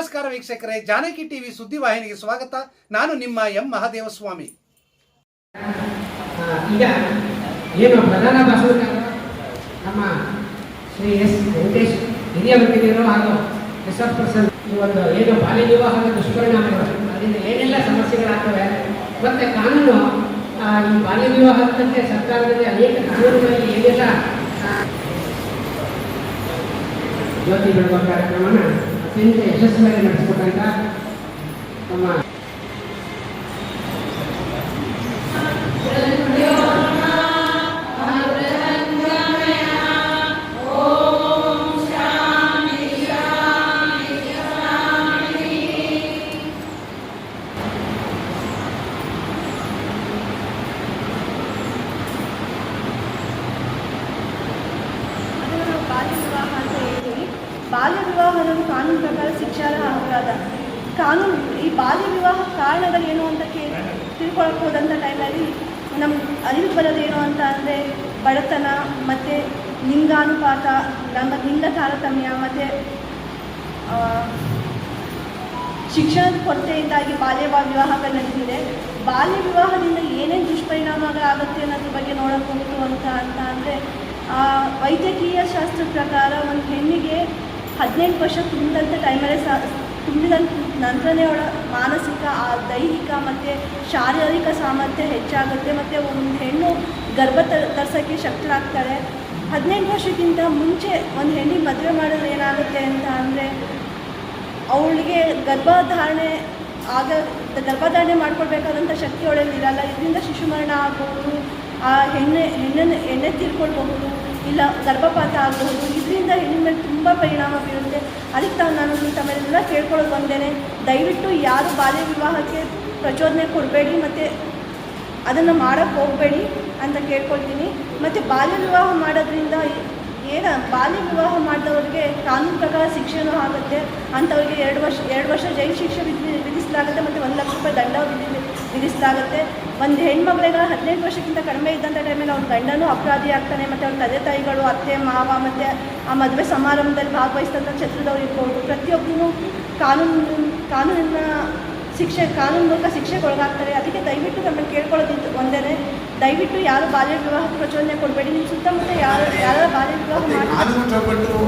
ನಮಸ್ಕಾರ ವೀಕ್ಷಕರೇ, ಜಾನಕಿ ಟಿವಿ ಸುದ್ದಿವಾಹಿನಿಗೆ ಸ್ವಾಗತ. ನಾನು ನಿಮ್ಮ ಎಂ ಮಹಾದೇವಸ್ವಾಮಿ. ಈಗ ಏನು ಪ್ರಧಾನ ಭಾಷಣಕಾರ ನಮ್ಮ ಶ್ರೀ ಎಸ್ ವೆಂಕಟೇಶ್ ಹಿರಿಯ ವಕೀಲರು ಹಾಗೂ ರಿಸರ್ಚ್ ಪರ್ಸನ್ ಒಂದು ಏನು ಬಾಲ್ಯ ವಿವಾಹದ ದುಷ್ಪರಿಣಾಮಗಳು, ಅದರಿಂದ ಏನೆಲ್ಲ ಸಮಸ್ಯೆಗಳಾಗ್ತವೆ, ಮತ್ತೆ ಕಾನೂನು ಈ ಬಾಲ್ಯ ವಿವಾಹದಂತೆ ಸರ್ಕಾರದಲ್ಲಿ ಅನೇಕ ಕಾನೂನುಗಳಲ್ಲಿ ಏನೆಲ್ಲ ಜ್ಯೋತಿ ಬಿಡುವ ಕಾರ್ಯಕ್ರಮನ ಅತ್ಯಂತ ಯಶಸ್ವಿಯಾಗಿ ನಡೆಸಬೇಕಂತ ನಮ್ಮ ಬರೋದೇನು ಅಂತ ಅಂದರೆ ಬಡತನ, ಮತ್ತು ಲಿಂಗಾನುಪಾತ ನಮ್ಮ ಲಿಂಗ ತಾರತಮ್ಯ, ಮತ್ತು ಶಿಕ್ಷಣದ ಕೊರತೆಯಿಂದಾಗಿ ಬಾಲ್ಯ ವಿವಾಹಗಳು ನಡೆದಿದೆ. ಬಾಲ್ಯ ವಿವಾಹದಿಂದ ಏನೇನು ದುಷ್ಪರಿಣಾಮಗಳಾಗುತ್ತೆ ಅನ್ನೋದ್ರ ಬಗ್ಗೆ ನೋಡಬಹುದು ಅಂತ ಅಂತ ಅಂದರೆ ವೈದ್ಯಕೀಯ ಶಾಸ್ತ್ರ ಪ್ರಕಾರ ಒಂದು ಹೆಣ್ಣಿಗೆ ಹದಿನೆಂಟು ವರ್ಷ ತುಂಬಿದಂಥ ಟೈಮಲ್ಲೇ ಸಾ, ತುಂಬಿದ ನಂತರನೇ ಅವಳ ಮಾನಸಿಕ, ಆ ದೈಹಿಕ, ಮತ್ತು ಶಾರೀರಿಕ ಸಾಮರ್ಥ್ಯ ಹೆಚ್ಚಾಗುತ್ತೆ. ಮತ್ತು ಒಂದು ಹೆಣ್ಣು ಗರ್ಭ ತ ತರ್ಸೋಕ್ಕೆ ಶಕ್ತರಾಗ್ತಾರೆ. ಹದಿನೆಂಟು ವರ್ಷಕ್ಕಿಂತ ಮುಂಚೆ ಒಂದು ಹೆಣ್ಣಿಗೆ ಮದುವೆ ಮಾಡಿದ್ರೆ ಏನಾಗುತ್ತೆ ಅಂತ ಅಂದರೆ, ಅವಳಿಗೆ ಗರ್ಭಧಾರಣೆ ಆಗ, ಗರ್ಭಧಾರಣೆ ಮಾಡ್ಕೊಳ್ಬೇಕಾದಂಥ ಶಕ್ತಿ ಒಳಗೆ ಇರಲ್ಲ. ಇದರಿಂದ ಶಿಶು ಮರಣ ಆಗ್ಬೋದು ಆ ಹೆಣ್ಣೆ, ಹೆಣ್ಣನ್ನು ಎಣ್ಣೆ ತೀರ್ಕೊಳ್ಬಹುದು, ಇಲ್ಲ ಗರ್ಭಪಾತ ಆಗಬಹುದು. ಇದರಿಂದ ಹೆಣ್ಣಿನ ಮೇಲೆ ತುಂಬ ಪರಿಣಾಮ ಬೀರುತ್ತೆ. ಅದಕ್ಕೆ ತಾವು ನಾನು ತಮ್ಮೆಲ್ಲ ಕೇಳ್ಕೊಳ್ಳೋದು ಬಂದೇನೆ ದಯವಿಟ್ಟು ಯಾರು ಬಾಲ್ಯ ವಿವಾಹಕ್ಕೆ ಪ್ರಚೋದನೆ ಕೊಡಬೇಡಿ ಮತ್ತು ಅದನ್ನು ಮಾಡೋಕ್ಕೆ ಹೋಗಬೇಡಿ ಅಂತ ಕೇಳ್ಕೊಳ್ತೀನಿ. ಮತ್ತು ಬಾಲ್ಯ ವಿವಾಹ ಮಾಡೋದ್ರಿಂದ ಏನ, ಬಾಲ್ಯ ವಿವಾಹ ಮಾಡಿದವ್ರಿಗೆ ಕಾನೂನು ಪ್ರಕಾರ ಶಿಕ್ಷೆನೂ ಆಗುತ್ತೆ. ಅಂಥವ್ರಿಗೆ ಎರಡು ವರ್ಷ ಎರಡು ವರ್ಷ ಜೈಲು ಶಿಕ್ಷೆ ವಿಧಿ, ವಿಧಿಸಲಾಗುತ್ತೆ ಮತ್ತು ಒಂದು ಲಕ್ಷ ರೂಪಾಯಿ ದಂಡ ವಿಧಿ, ವಿಧಿಸಲಾಗುತ್ತೆ. ಒಂದು ಹೆಣ್ಮಗಳಿಗೆ ಹದಿನೆಂಟು ವರ್ಷಕ್ಕಿಂತ ಕಡಿಮೆ ಇದ್ದಂಥ ಟೈಮಲ್ಲಿ ಅವ್ರ ಗಂಡನೂ ಅಪರಾಧಿ ಆಗ್ತಾನೆ, ಮತ್ತು ಅವ್ರ ತಂದೆ ತಾಯಿಗಳು, ಅತ್ತೆ, ಮಾವ, ಮತ್ತು ಆ ಮದುವೆ ಸಮಾರಂಭದಲ್ಲಿ ಭಾಗವಹಿಸಿದಂಥ ಛತ್ರದವ್ರು ಇರ್ಬೋದು. ಪ್ರತಿಯೊಬ್ಬರೂ ಕಾನೂನು, ಕಾನೂನಿನ ಶಿಕ್ಷೆ ಕಾನೂನು ಮೂಲಕ ಶಿಕ್ಷೆಗೆ ಒಳಗಾಗ್ತಾರೆ ಅದಕ್ಕೆ ದಯವಿಟ್ಟು ನಮ್ಮನ್ನು ಕೇಳ್ಕೊಳ್ಳೋದಿತ್ತು ಒಂದೇ ದಯವಿಟ್ಟು ಯಾರು ಬಾಲ್ಯ ವಿವಾಹ ಪ್ರಚೋದನೆ ಕೊಡಬೇಡಿ. ನಿಮ್ಮ ಸುತ್ತಮುತ್ತ ಯಾರು ಯಾರು ಬಾಲ್ಯ ವಿವಾಹ ಮತ್ತೆ ಕಾನೂನು ಚೌಕಟ್ಟು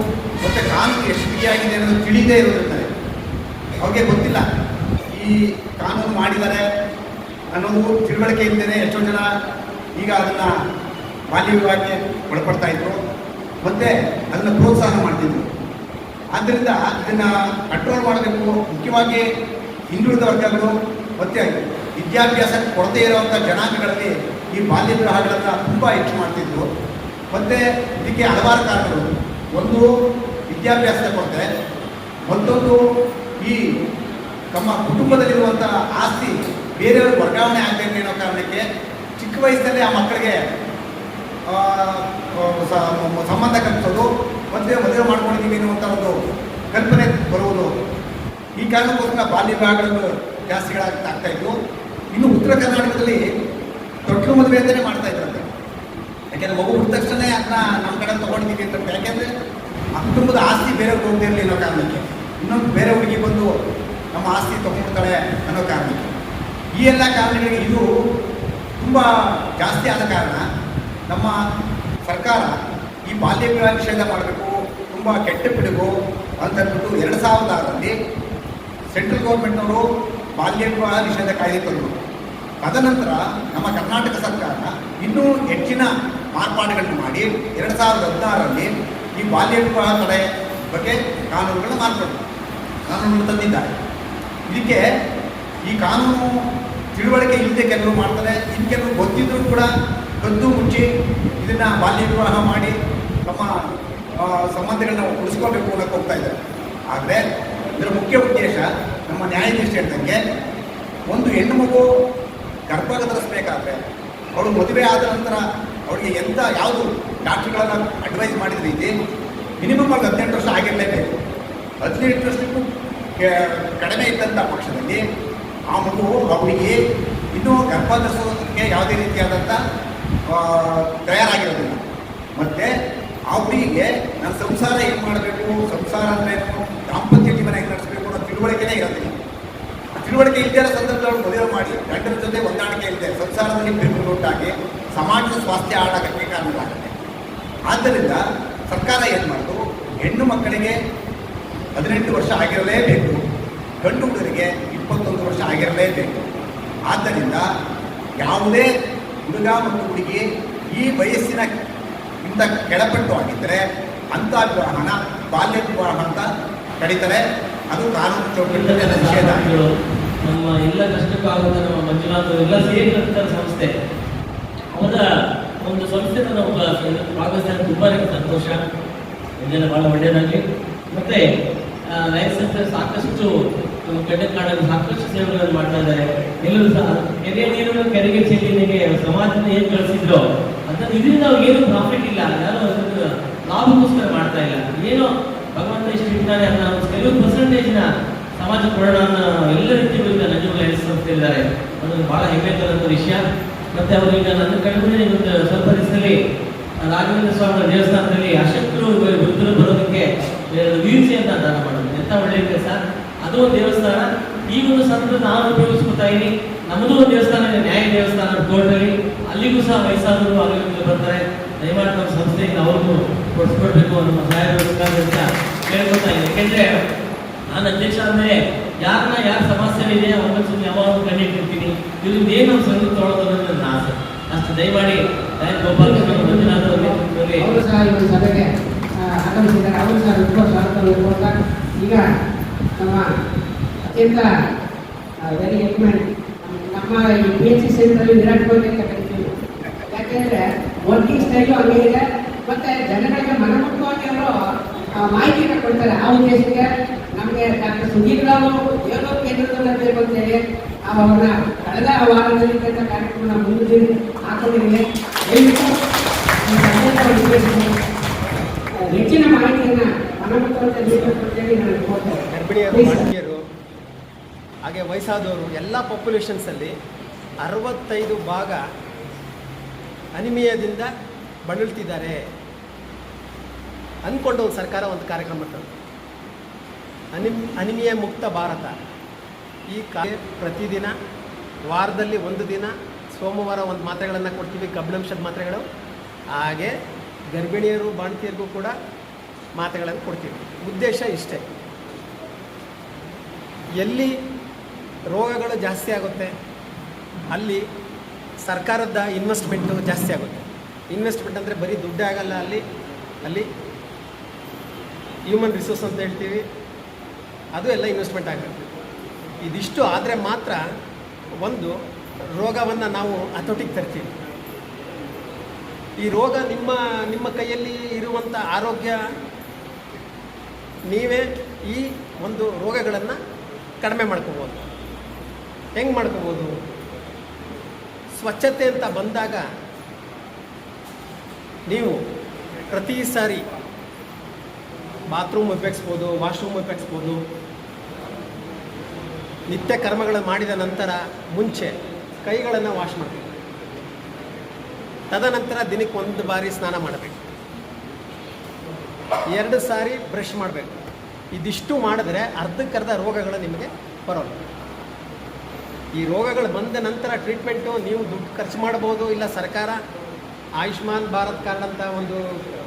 ಮತ್ತೆ ಕಾನೂನು ಎಷ್ಟು ಬಿಗಿಯಾಗಿದೆ ಅನ್ನೋದು ತಿಳಿದೇ ಇರುತ್ತಾರೆ ಅವ್ರಿಗೆ ಗೊತ್ತಿಲ್ಲ. ಈ ಕಾನೂನು ಮಾಡಿದ್ದಾರೆ ಅನ್ನೋದು ತಿಳುವಳಿಕೆ ಇಲ್ಲದೇ ಎಷ್ಟೋ ಜನ ಈಗ ಅದನ್ನು ಬಾಲ್ಯ ವಿವಾಹಕ್ಕೆ ಒಳಪಡ್ತಾ ಇದ್ರು. ಮತ್ತೆ ಅದನ್ನು ಪ್ರೋತ್ಸಾಹ ಮಾಡ್ತಿದ್ರು. ಆದ್ದರಿಂದ ಇದನ್ನು ಕಂಟ್ರೋಲ್ ಮಾಡಬೇಕು. ಮುಖ್ಯವಾಗಿ ಹಿಂದುಳಿದ ವರ್ಗಗಳು ಮತ್ತೆ ವಿದ್ಯಾಭ್ಯಾಸ ಕೊರತೆ ಇರುವಂಥ ಜನಾಂಗಗಳಲ್ಲಿ ಈ ಬಾಲ್ಯ ವಿವಾಹಗಳನ್ನು ತುಂಬ ಹೆಚ್ಚು ಮಾಡ್ತಿದ್ರು. ಮತ್ತೆ ಇದಕ್ಕೆ ಹಲವಾರು ಕಾರಣಗಳು. ಒಂದು, ವಿದ್ಯಾಭ್ಯಾಸದ ಕೊರತೆ. ಮತ್ತೊಂದು, ಈ ತಮ್ಮ ಕುಟುಂಬದಲ್ಲಿರುವಂಥ ಆಸ್ತಿ ಬೇರೆಯವ್ರಿಗೆ ವರ್ಗಾವಣೆ ಆಗಬೇಕು ಅನ್ನೋ ಕಾರಣಕ್ಕೆ ಚಿಕ್ಕ ವಯಸ್ಸಲ್ಲೇ ಆ ಮಕ್ಕಳಿಗೆ ಸಂಬಂಧ ಕಲ್ಪಿಸೋದು ಮದುವೆ ಮದುವೆ ಮಾಡ್ಕೊಂಡಿದ್ದೀವಿ ಅನ್ನುವಂಥ ಒಂದು ಕಲ್ಪನೆ ಬರುವುದು. ಈ ಕಾರಣಕ್ಕೋಸ್ಕರ ಬಾಲ್ಯ ವಿವಾಹಗಳನ್ನು ಜಾಸ್ತಿಗಳಾಗ್ತಾ ಇದ್ವು ಇನ್ನು ಉತ್ತರ ಕರ್ನಾಟಕದಲ್ಲಿ ದೊಡ್ಡ ಮದುವೆ ಅಂತಲೇ ಮಾಡ್ತಾ ಇದ್ರಂತೆ. ಯಾಕೆಂದ್ರೆ ಮಗು ಹುಟ್ಟಿದ ತಕ್ಷಣ ಅದನ್ನ ನಮ್ಮ ಕಡೆ ತಗೊಂಡಿದ್ದೀವಿ ಅಂತ ಯಾಕೆಂದ್ರೆ ಆ ಕುಟುಂಬದ ಆಸ್ತಿ ಬೇರೆಯವ್ರಿಗೆ ಹೋಗ್ತಿರಲಿ ಅನ್ನೋ ಕಾರಣಕ್ಕೆ. ಇನ್ನೊಂದು ಬೇರೆ ಹುಡುಗಿ ಬಂದು ನಮ್ಮ ಆಸ್ತಿ ತಗೊಂಡ್ತಾಳೆ ಅನ್ನೋ ಕಾರಣಕ್ಕೆ. ಈ ಎಲ್ಲ ಕಾರಣಗಳಿಗೆ ಇದು ತುಂಬ ಜಾಸ್ತಿ ಆದ ಕಾರಣ ನಮ್ಮ ಸರ್ಕಾರ ಈ ಬಾಲ್ಯ ವಿವಾಹ ನಿಷೇಧ ಮಾಡಬೇಕು, ತುಂಬ ಕೆಟ್ಟ ಬಿಡಬೇಕು ಅಂತ ಅಂದ್ಬಿಟ್ಟು ಎರಡು ಸಾವಿರದ ಆರರಲ್ಲಿ ಸೆಂಟ್ರಲ್ ಗೌರ್ಮೆಂಟ್ನವರು ಬಾಲ್ಯ ವಿವಾಹ ನಿಷೇಧ ಕಾಯ್ದೆ ತಂದರು. ತದನಂತರ ನಮ್ಮ ಕರ್ನಾಟಕ ಸರ್ಕಾರ ಇನ್ನೂ ಹೆಚ್ಚಿನ ಮಾರ್ಪಾಡುಗಳನ್ನು ಮಾಡಿ ಎರಡು ಸಾವಿರದ ಹದಿನಾರರಲ್ಲಿ ಈ ಬಾಲ್ಯ ವಿವಾಹ ತಡೆ ಬಗ್ಗೆ ಕಾನೂನುಗಳನ್ನು ಮಾರ್ಪಟ್ಟು ಕಾನೂನುಗಳು ತಂದಿದ್ದಾರೆ. ಇದಕ್ಕೆ ಈ ಕಾನೂನು ತಿಳುವಳಿಕೆ ಇಲ್ಲದೆ ಕೆಲವರು ಮಾಡ್ತಾರೆ. ಇನ್ನು ಕೆಲವರು ಗೊತ್ತಿದ್ರೂ ಕೂಡ ಕದ್ದು ಮುಚ್ಚಿ ಇದನ್ನು ಬಾಲ್ಯ ವಿವಾಹ ಮಾಡಿ ತಮ್ಮ ಸಂಬಂಧಗಳನ್ನ ಉಳಿಸ್ಕೋಬೇಕು ಅನ್ನೋಕ್ಕೆ ಹೋಗ್ತಾ ಇದ್ದಾರೆ. ಆದರೆ ಇದರ ಮುಖ್ಯ ಉದ್ದೇಶ ನಮ್ಮ ನ್ಯಾಯಾಧೀಶ ಹೇಳ್ದಂಗೆ ಒಂದು ಹೆಣ್ಣು ಮಗು ಗರ್ಭ ಧರಿಸಬೇಕಾದ್ರೆ ಅವಳು ಮದುವೆ ಆದ ನಂತರ ಅವಳಿಗೆ ಎಂಥ ಯಾವುದು ಡಾಕ್ಟ್ರುಗಳನ್ನು ಅಡ್ವೈಸ್ ಮಾಡಿದ ರೀತಿ ಮಿನಿಮಮ್ ಆಗಿ ಹದಿನೆಂಟು ವರ್ಷ ಆಗಿರಲೇಬೇಕು. ಹದಿನೆಂಟು ವರ್ಷಕ್ಕೂ ಕಡಿಮೆ ಇದ್ದಂಥ ಪಕ್ಷದಲ್ಲಿ ಆ ಮಗು ಅವಳಿಗೆ ಇನ್ನೂ ಗರ್ಭ ಧರಿಸೋದಕ್ಕೆ ಯಾವುದೇ ರೀತಿಯಾದಂಥ ತಯಾರಾಗಿರೋದಿಲ್ಲ. ಮತ್ತು ಹುಡುಗಿಗೆ ನಾನು ಸಂಸಾರ ಏನು ಮಾಡಬೇಕು? ಸಂಸಾರ ಅಂದರೆ ದಾಂಪತ್ಯ ಹೆಂಗೆ ನಡೆಸಬೇಕು ಅನ್ನೋ ತಿಳುವಳಿಕೆ ತಿಳುವಳಿಕೆನೇ ಇರೋದಿಲ್ಲ. ತಿಳುವಳಿಕೆ ಇಲ್ಲದೆ ಸಂದರ್ಭದಲ್ಲಿ ಮದುವೆ ಮಾಡಿ, ಗಂಡನ ಜೊತೆ ಹೊಂದಾಣಿಕೆ ಇಲ್ಲದೆ ಸಂಸಾರದಲ್ಲಿ ಬಿರುಕು ಉಂಟಾಗಿ ಸಮಾಜದ ಸ್ವಾಸ್ಥ್ಯ ಹಾಳಾಗಕ್ಕೆ ಕಾರಣವಾಗುತ್ತೆ. ಆದ್ದರಿಂದ ಸರ್ಕಾರ ಏನು ಮಾಡಿತು ಹೆಣ್ಣು ಮಕ್ಕಳಿಗೆ ಹದಿನೆಂಟು ವರ್ಷ ಆಗಿರಲೇಬೇಕು. ಗಂಡು ಹುಡುಗರಿಗೆ ಇಪ್ಪತ್ತೊಂದು ವರ್ಷ ಆಗಿರಲೇಬೇಕು. ಆದ್ದರಿಂದ ಯಾವುದೇ ಹುಡುಗ ಮತ್ತು ಹುಡುಗಿ ಈ ವಯಸ್ಸಿನ ಇಂದ ಕೆಳಪಟ್ಟು ಆಗಿದ್ದರೆ ಅಂಥ ವಿವಾಹನ, ಬಾಲ್ಯ ವಿವಾಹ ಅಂತ ಕರೀತಾರೆ ಅದು ಕಾನೂನು ಚೌಕಟ್ಟಿನ ನಿಷೇಧ. ನಮ್ಮ ಎಲ್ಲ ಕಷ್ಟಕ್ಕೂ ಆಗುತ್ತ ನಮ್ಮ ಮಂಜುನಾಥ್ ಎಲ್ಲ ಸೇರಿದಂತ ಸಂಸ್ಥೆ. ಅವರ ಒಂದು ಸಂಸ್ಥೆ ನಾವು ಭಾಗವಹಿಸಿದ ತುಂಬಾ ಸಂತೋಷ. ಇದೆಲ್ಲ ಬಹಳ ಒಳ್ಳೆಯದಾಗಲಿ ಮತ್ತೆ ಲೈಫ್ ಸೆಂಟರ್ ಸಾಕಷ್ಟು ಕಡ್ಡೆ ಕಾಡಲ್ಲಿ ಸಾಕಷ್ಟು ಸೇವೆಗಳನ್ನು ಮಾಡ್ತಾ ಇದ್ದಾರೆ. ಎಲ್ಲರೂ ಸಹ ಕೆರೆ ನೀರನ್ನು ಕೆರೆಗೆ ಚೆಲ್ಲಿನಿಗೆ ಸಮಾಜದಿಂದ ಏನು ಕಳಿಸಿದ್ರು, ಅದನ್ನು ಇದರಿಂದ ಅವ್ರಿಗೆ ಏನು ಪ್ರಾಫಿಟ್ ಇಲ್ಲ. ಯಾರು ಲಾಭಕ್ಕೋಸ್ಕರ ಮಾಡ್ತಾ ಇಲ್ಲ. ಏನೋ ಭಗವಂತ ಇಷ್ಟು ಇರ್ತಾರೆ ಅನ್ನೋ ಕೆಲವು ಪರ್ಸೆಂಟೇಜ್ನ ಸಮಾಜ ಕೊಡೋಣ ಎಲ್ಲ ರೀತಿ ನಂಜುಗಳ ಹೆಸರು ಸಂಸ್ಥೆ ಇದ್ದಾರೆ ಅದೊಂದು ಬಹಳ ಹೆಮ್ಮೆ ತರಂತ ವಿಷಯ. ಮತ್ತೆ ಅವರು ಈಗ ನನ್ನ ಕಣ್ಮೇಲೆ ಒಂದು ಸ್ವಲ್ಪ ದಿವಸದಲ್ಲಿ ರಾಘವೇಂದ್ರ ಸ್ವಾಮಿ ದೇವಸ್ಥಾನದಲ್ಲಿ ಅಶಕ್ತರು ವೃದ್ಧರು ಬರೋದಕ್ಕೆ ವೀಲ್ಚೆ ಅಂತ ದಾನ ಮಾಡೋದು ಎಂತ ಒಳ್ಳೆಯ ಸರ್? ಅದು ಒಂದು ದೇವಸ್ಥಾನ. ಈ ಒಂದು ಸಂದರ್ಭ ನಾನು ಉಪಯೋಗಿಸ್ಕೊತಾ ಇದ್ದೀನಿ ನಮ್ಮದು ಒಂದು ದೇವಸ್ಥಾನ ನ್ಯಾಯ ದೇವಸ್ಥಾನ ಕೋರ್ಟಲ್ಲಿ. ಅಲ್ಲಿಗೂ ಸಹ ವಯಸ್ಸಾದವರು ಅಲ್ಲಿ ಬರ್ತಾರೆ. ದಯಮಾಡಿ ನಮ್ಮ ಸಂಸ್ಥೆಯಿಂದ ಅವ್ರಿಗೂ ಕೊಡಿಸ್ಕೊಡ್ಬೇಕು ಅನ್ನೋ ಸಹಾಯ ಅಂತ ಕೇಳ್ಕೊತಾ ಇದ್ದೀನಿ ಯಾಕೆಂದ್ರೆ ನಾನು ಅಧ್ಯಕ್ಷ ಅಂದರೆ ಯಾರನ್ನ ಯಾರ ಸಮಸ್ಯೆ ಇದೆ ಅವ್ರ ಸುಮ್ಮನೆ ಯಾವಾಗ ಕಂಡಿಟ್ಟಿರ್ತೀನಿ ಇದರಿಂದ ಏನು ನಮ್ಮ ಸಂಘ ತೊಗೊಳೋದು ನನ್ನ ಆಸೆ. ಅಷ್ಟು ದಯಮಾಡಿ ದಯ ಗೋಪಾಲಕೃಷ್ಣ ಮಂಜುನಾಥ್ ಅವ್ರ ಸಹ ಒಂದು ಸಭೆಗೆ ಆಗಮಿಸಿದ್ದಾರೆ. ಅವರು ಸಹ ತುಂಬ ಸ್ವಾಗತವನ್ನು ಕೋರ್ತಾ ಈಗ ನಮ್ಮ ಅತ್ಯಂತ ವೆರಿ ಎಕ್ಮೆಂಟ್ ನಮ್ಮ ಈ ಪಿ ಎಚ್ ಸಿ ಸೆಂಟ್ರಲ್ಲಿ ವಿರಾಟ್ ಕೊಹ್ಲಿ ಅಂತ ಕರಿತೀವಿ. ಯಾಕೆಂದ್ರೆ ವರ್ಕಿಂಗ್ ಸ್ಟೈಲು ಹಂಗೆ. ಇದೆ ಮತ್ತೆ ಜನಗಳಿಗೆ ಮನಮುಟ್ಟವಾಗಿ ಅವರು ಮಾಹಿತಿಯನ್ನು ಕೊಡ್ತಾರೆ. ಆ ಉದ್ದೇಶಕ್ಕೆ ನಮಗೆ ಡಾಕ್ಟರ್ ಸುಧೀರ್ ರಾವ್ ಯೋಗ ಕೇಂದ್ರದಲ್ಲಿ ಬೇಕು ಅಂತೇಳಿ ಅವರನ್ನ ಕಳೆದ ವಾರದಲ್ಲಿ ಕಾರ್ಯಕ್ರಮ ಮುಂದಿನ ಹಾಕೊಂಡಿದ್ದೀನಿ. ಹೆಚ್ಚಿನ ಮಾಹಿತಿಯನ್ನು ನೀಡಬೇಕು ಅಂತೇಳಿ ನಾನು sir. ಹಾಗೆ ವಯಸ್ಸಾದವರು ಎಲ್ಲ ಪಾಪ್ಯುಲೇಷನ್ಸಲ್ಲಿ ಅರವತ್ತೈದು ಭಾಗ ಅನಿಮಿಯದಿಂದ ಬಳಲ್ತಿದ್ದಾರೆ ಅಂದ್ಕೊಂಡು ಒಂದು ಸರ್ಕಾರ ಒಂದು ಕಾರ್ಯಕ್ರಮ ತಂದು ಅನಿಮ್, ಅನಿಮಿಯ ಮುಕ್ತ ಭಾರತ. ಈ ಕಾರ್ಯ ಪ್ರತಿದಿನ, ವಾರದಲ್ಲಿ ಒಂದು ದಿನ, ಸೋಮವಾರ ಒಂದು ಮಾತ್ರೆಗಳನ್ನು ಕೊಡ್ತೀವಿ ಕಬ್ಬಿಣಾಂಶದ ಮಾತ್ರೆಗಳು. ಹಾಗೆ ಗರ್ಭಿಣಿಯರು, ಬಾಣತಿಯರಿಗೂ ಕೂಡ ಮಾತ್ರೆಗಳನ್ನು ಕೊಡ್ತೀವಿ. ಉದ್ದೇಶ ಇಷ್ಟೇ. ಎಲ್ಲಿ ರೋಗಗಳು ಜಾಸ್ತಿ ಆಗುತ್ತೆ, ಅಲ್ಲಿ ಸರ್ಕಾರದ ಇನ್ವೆಸ್ಟ್ಮೆಂಟು ಜಾಸ್ತಿ ಆಗುತ್ತೆ. ಇನ್ವೆಸ್ಟ್ಮೆಂಟ್ ಅಂದರೆ ಬರೀ ದುಡ್ಡೇ ಆಗಲ್ಲ ಅಲ್ಲಿ ಅಲ್ಲಿ ಹ್ಯೂಮನ್ ರಿಸೋರ್ಸ್ ಅಂತ ಹೇಳ್ತೀವಿ. ಅದು ಎಲ್ಲ ಇನ್ವೆಸ್ಟ್ಮೆಂಟ್ ಆಗುತ್ತೆ. ಇದಿಷ್ಟು ಆದರೆ ಮಾತ್ರ ಒಂದು ರೋಗವನ್ನು ನಾವು ಹತೋಟಿಗೆ ತರ್ತೀವಿ. ಈ ರೋಗ ನಿಮ್ಮ ನಿಮ್ಮ ಕೈಯಲ್ಲಿ ಇರುವಂಥ ಆರೋಗ್ಯ, ನೀವೇ ಈ ಒಂದು ರೋಗಗಳನ್ನು ಕಡಿಮೆ ಮಾಡ್ಕೋಬೋದು. ಹೆಂಗೆ ಮಾಡ್ಕೋಬೋದು? ಸ್ವಚ್ಛತೆ ಅಂತ ಬಂದಾಗ ನೀವು ಪ್ರತಿ ಸಾರಿ ಬಾತ್ರೂಮ್ ಉಪಯೋಗಿಸ್ಬೋದು ವಾಶ್ರೂಮ್ ಉಪಯೋಗಿಸ್ಬೋದು ನಿತ್ಯ ಕರ್ಮಗಳನ್ನು ಮಾಡಿದ ನಂತರ ಮುಂಚೆ ಕೈಗಳನ್ನು ವಾಶ್ ಮಾಡಬೇಕು. ತದನಂತರ ದಿನಕ್ಕೆ ಒಂದು ಬಾರಿ ಸ್ನಾನ ಮಾಡಬೇಕು. ಎರಡು ಸಾರಿ ಬ್ರಷ್ ಮಾಡಬೇಕು. ಇದಿಷ್ಟು ಮಾಡಿದ್ರೆ ಅರ್ಧಕ್ಕರ್ಧ ರೋಗಗಳು ನಿಮಗೆ ಬರೋಲ್ಲ. ಈ ರೋಗಗಳು ಬಂದ ನಂತರ ಟ್ರೀಟ್ಮೆಂಟು ನೀವು ದುಡ್ಡು ಖರ್ಚು ಮಾಡ್ಬೋದು ಇಲ್ಲ ಸರ್ಕಾರ ಆಯುಷ್ಮಾನ್ ಭಾರತ್ ಕಾರ್ಡ್ ಅಂತ ಒಂದು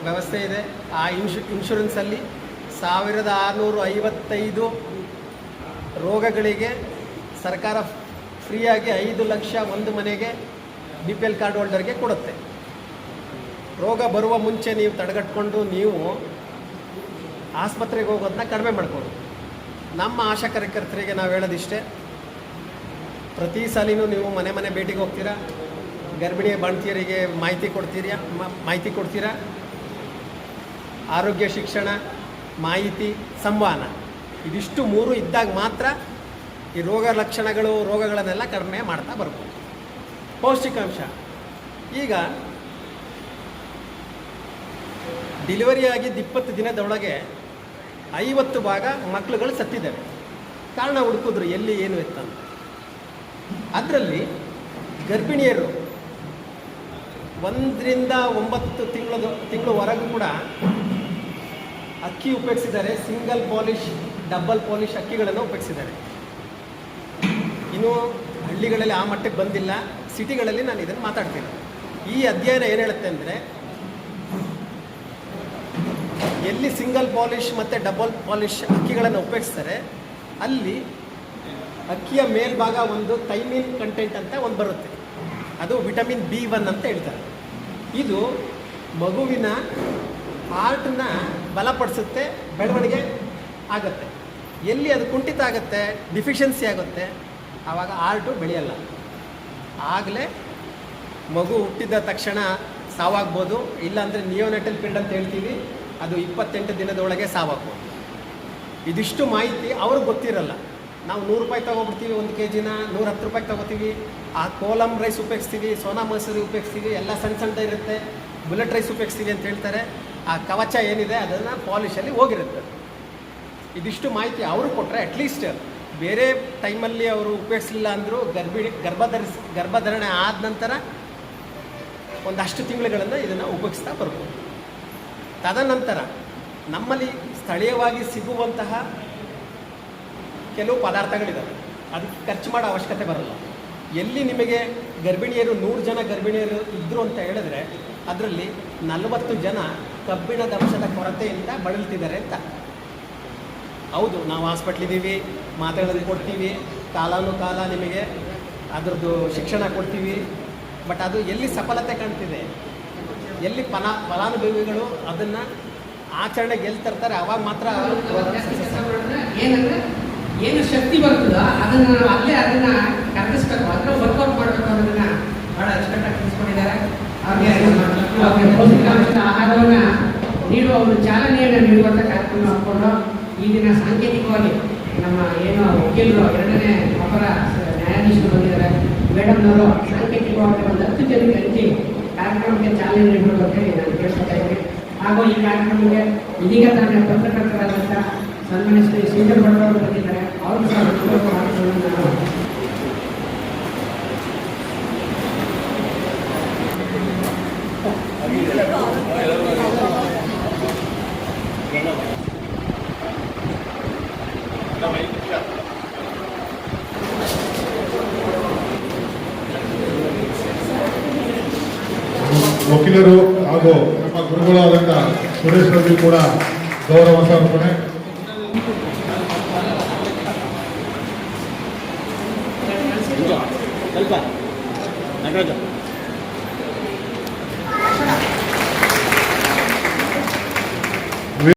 ವ್ಯವಸ್ಥೆ ಇದೆ. ಆ ಇನ್ಶು, ಇನ್ಶೂರೆನ್ಸಲ್ಲಿ ಸಾವಿರದ ಆರುನೂರು ಐವತ್ತೈದು ರೋಗಗಳಿಗೆ ಸರ್ಕಾರ ಫ್ರೀಯಾಗಿ ಐದು ಲಕ್ಷ ಒಂದು ಮನೆಗೆ ಬಿ ಪಿ ಎಲ್ ಕಾರ್ಡ್ ಹೋಲ್ಡರ್ಗೆ ಕೊಡುತ್ತೆ. ರೋಗ ಬರುವ ಮುಂಚೆ ನೀವು ತಡೆಗಟ್ಕೊಂಡು ನೀವು ಆಸ್ಪತ್ರೆಗೆ ಹೋಗೋದನ್ನ ಕಡಿಮೆ ಮಾಡ್ಕೊಡು ನಮ್ಮ ಆಶಾ ಕಾರ್ಯಕರ್ತರಿಗೆ ನಾವು ಹೇಳೋದಿಷ್ಟೇ, ಪ್ರತಿ ಸಾಲಿನೂ ನೀವು ಮನೆ ಮನೆ ಭೇಟಿಗೆ ಹೋಗ್ತೀರಾ? ಗರ್ಭಿಣಿ ಬಾಣ್ತಿಯರಿಗೆ ಮಾಹಿತಿ ಕೊಡ್ತೀರಾ ಮಾಹಿತಿ ಕೊಡ್ತೀರಾ? ಆರೋಗ್ಯ ಶಿಕ್ಷಣ, ಮಾಹಿತಿ, ಸಂವಹನ. ಇದಿಷ್ಟು ಮೂರು ಇದ್ದಾಗ ಮಾತ್ರ ಈ ರೋಗ ಲಕ್ಷಣಗಳು, ರೋಗಗಳನ್ನೆಲ್ಲ ಕಡಿಮೆ ಮಾಡ್ತಾ ಬರ್ಬೋದು. ಪೌಷ್ಟಿಕಾಂಶ. ಈಗ ಡಿಲಿವರಿ ಆಗಿದ್ದ ಇಪ್ಪತ್ತು ದಿನದೊಳಗೆ ಐವತ್ತು ಭಾಗ ಮಕ್ಕಳುಗಳು ಸತ್ತಿದ್ದಾವೆ. ಕಾರಣ ಹುಡುಕಿದ್ರು ಎಲ್ಲಿ, ಏನು ಇತ್ತಂತ ಅದರಲ್ಲಿ ಗರ್ಭಿಣಿಯರು ಒಂದರಿಂದ ಒಂಬತ್ತು ತಿಂಗಳ ತಿಂಗಳವರೆಗೂ ಕೂಡ ಅಕ್ಕಿ ಉಪಯೋಗಿಸಿದ್ದಾರೆ. ಸಿಂಗಲ್ ಪಾಲಿಶ್ ಡಬಲ್ ಪಾಲಿಶ್ ಅಕ್ಕಿಗಳನ್ನು ಉಪಯೋಗಿಸಿದ್ದಾರೆ. ಇನ್ನು ಹಳ್ಳಿಗಳಲ್ಲಿ ಆ ಮಟ್ಟಕ್ಕೆ ಬಂದಿಲ್ಲ. ಸಿಟಿಗಳಲ್ಲಿ ನಾನು ಇದನ್ನು ಮಾತಾಡ್ತೀನಿ. ಈ ಅಧ್ಯಯನ ಏನು ಹೇಳುತ್ತೆ ಅಂದರೆ, ಎಲ್ಲಿ ಸಿಂಗಲ್ ಪಾಲಿಶ್ ಮತ್ತು ಡಬಲ್ ಪಾಲಿಶ್ ಅಕ್ಕಿಗಳನ್ನು ಉಪಯೋಗಿಸ್ತಾರೆ ಅಲ್ಲಿ ಅಕ್ಕಿಯ ಮೇಲ್ಭಾಗ ಒಂದು ಥೈಮಿನ್ ಕಂಟೆಂಟ್ ಅಂತ ಒಂದು ಬರುತ್ತೆ. ಅದು ವಿಟಮಿನ್ ಬಿ ಒನ್ ಅಂತ ಹೇಳ್ತಾರೆ. ಇದು ಮಗುವಿನ ಹಾರ್ಟನ್ನ ಬಲಪಡಿಸುತ್ತೆ, ಬೆಳವಣಿಗೆ ಆಗುತ್ತೆ. ಎಲ್ಲಿ ಅದು ಕುಂಠಿತ ಆಗುತ್ತೆ ಡಿಫಿಷಿಯನ್ಸಿ ಆಗುತ್ತೆ, ಆವಾಗ ಹಾರ್ಟು ಬೆಳೆಯಲ್ಲ. ಆಗಲೇ ಮಗು ಹುಟ್ಟಿದ ತಕ್ಷಣ ಸಾವಾಗ್ಬೋದು, ಇಲ್ಲಾಂದರೆ ನಿಯೋನೆಟಲ್ ಪಿರಿಯಡ್ ಅಂತ ಹೇಳ್ತೀವಿ, ಅದು ಇಪ್ಪತ್ತೆಂಟು ದಿನದೊಳಗೆ ಸಾವಾಗ್ಬೋದು. ಇದಿಷ್ಟು ಮಾಹಿತಿ ಅವ್ರಿಗೆ ಗೊತ್ತಿರಲ್ಲ. ನಾವು ನೂರು ರೂಪಾಯಿ ತೊಗೊಬಿಡ್ತೀವಿ, ಒಂದು ಕೆ ಜಿನ ನೂರ ಹತ್ತು ರೂಪಾಯಿ ತೊಗೋತೀವಿ. ಆ ಕೋಲಮ್ ರೈಸ್ ಉಪಯೋಗಿಸ್ತೀವಿ, ಸೋನಾ ಮಸೂರಿ ಉಪಯೋಗಿಸ್ತೀವಿ, ಎಲ್ಲ ಸಣ್ಣ ಸಣ್ಣದ ಇರುತ್ತೆ, ಬುಲೆಟ್ ರೈಸ್ ಉಪಯೋಗಿಸ್ತೀವಿ ಅಂತ ಹೇಳ್ತಾರೆ. ಆ ಕವಚ ಏನಿದೆ ಅದನ್ನು ಪಾಲಿಷಲ್ಲಿ ಹೋಗಿರುತ್ತೆ. ಇದಿಷ್ಟು ಮಾಹಿತಿ ಅವರು ಕೊಟ್ಟರೆ ಅಟ್ಲೀಸ್ಟ್ ಬೇರೆ ಟೈಮಲ್ಲಿ ಅವರು ಉಪಯೋಗಿಸಲಿಲ್ಲ ಅಂದರೂ ಗರ್ಭಿಣಿ ಗರ್ಭಧರಿಸ್, ಗರ್ಭಧರಣೆ ಆದ ನಂತರ ಒಂದಷ್ಟು ತಿಂಗಳುಗಳನ್ನು ಇದನ್ನು ಉಪಯೋಗಿಸ್ತಾ ಬರ್ಬೋದು. ತದನಂತರ ನಮ್ಮಲ್ಲಿ ಸ್ಥಳೀಯವಾಗಿ ಸಿಗುವಂತಹ ಕೆಲವು ಪದಾರ್ಥಗಳಿದ್ದಾವೆ ಅದಕ್ಕೆ ಖರ್ಚು ಮಾಡೋ ಅವಶ್ಯಕತೆ ಬರಲ್ಲ. ಎಲ್ಲಿ ನಿಮಗೆ ಗರ್ಭಿಣಿಯರು, ನೂರು ಜನ ಗರ್ಭಿಣಿಯರು ಇದ್ದರು ಅಂತ ಹೇಳಿದ್ರೆ, ಅದರಲ್ಲಿ ನಲವತ್ತು ಜನ ಕಬ್ಬಿಣದ ಅಂಶದ ಕೊರತೆಯಿಂದ ಬಳಲ್ತಿದ್ದಾರೆ ಅಂತ. ಹೌದು, ನಾವು ಹಾಸ್ಪಿಟ್ಲಿದ್ದೀವಿ ಮಾತ್ರೆಗಳನ್ನು ಕೊಡ್ತೀವಿ ಕಾಲಾನುಕಾಲ ನಿಮಗೆ ಅದರದ್ದು ಶಿಕ್ಷಣ ಕೊಡ್ತೀವಿ. ಬಟ್ ಅದು ಎಲ್ಲಿ ಸಫಲತೆ ಕಾಣ್ತಿದೆ? ಎಲ್ಲಿ ಫಲ, ಫಲಾನುಭವಿಗಳು ಅದನ್ನು ಆಚರಣೆಗೆ ಎಲ್ಲಿ ತರ್ತಾರೆ, ಅವಾಗ ಮಾತ್ರ ಏನು ಶಕ್ತಿ ಬರ್ತದೋ ಅದನ್ನು ನಾವು ಅಲ್ಲೇ ಅದನ್ನ ಕರಗಿಸ್ಬೇಕು ಅದನ್ನ ವರ್ಕೌಟ್ ಮಾಡಬೇಕು ಅನ್ನೋದನ್ನ ಬಹಳ ಅಚ್ಚುಕಟ್ಟಾಗಿ ತಿಳಿಸ್ಕೊಂಡಿದ್ದಾರೆ ಅವ್ರಿಗೆ ಆಹಾರವನ್ನ ನೀಡುವ ಒಂದು ಚಾಲನೆಯನ್ನು ನೀಡುವಂಥ ಕಾರ್ಯಕ್ರಮ ಹಾಕ್ಕೊಂಡು ಈ ದಿನ ಸಾಂಕೇತಿಕವಾಗಿ ನಮ್ಮ ಏನು ವಕೀಲರು ಎರಡನೇ ಅಪರ ನ್ಯಾಯಾಧೀಶರು ಬಂದಿದ್ದಾರೆ. ಮೇಡಮ್ನವರು ಸಾಂಕೇತಿಕವಾಗಿ ಒಂದು ಹತ್ತು ಜನಕ್ಕೆ ಹಂಚಿ ಕಾರ್ಯಕ್ರಮಕ್ಕೆ ಚಾಲನೆ ನೀಡಬೇಕು ಅಂತ ಹೇಳಿ ನಾನು ಕೇಳ್ಕೊತಾ ಇದ್ದೀನಿ. ಹಾಗೂ ಈ ಕಾರ್ಯಕ್ರಮಕ್ಕೆ ಇದೀಗ ತಾನೇ ಪತ್ರಕರ್ತರಾದಂಥ ವಕೀಲರು ಹಾಗೂ ನಮ್ಮ ಗುರುಗಳಾದಂಥ ಸುರೇಶ್ ರವಿ ಕೂಡ ಗೌರವ ಸಮರ್ಪಣೆ ಸ್ವಲ್ಪ ನಟರಾಜ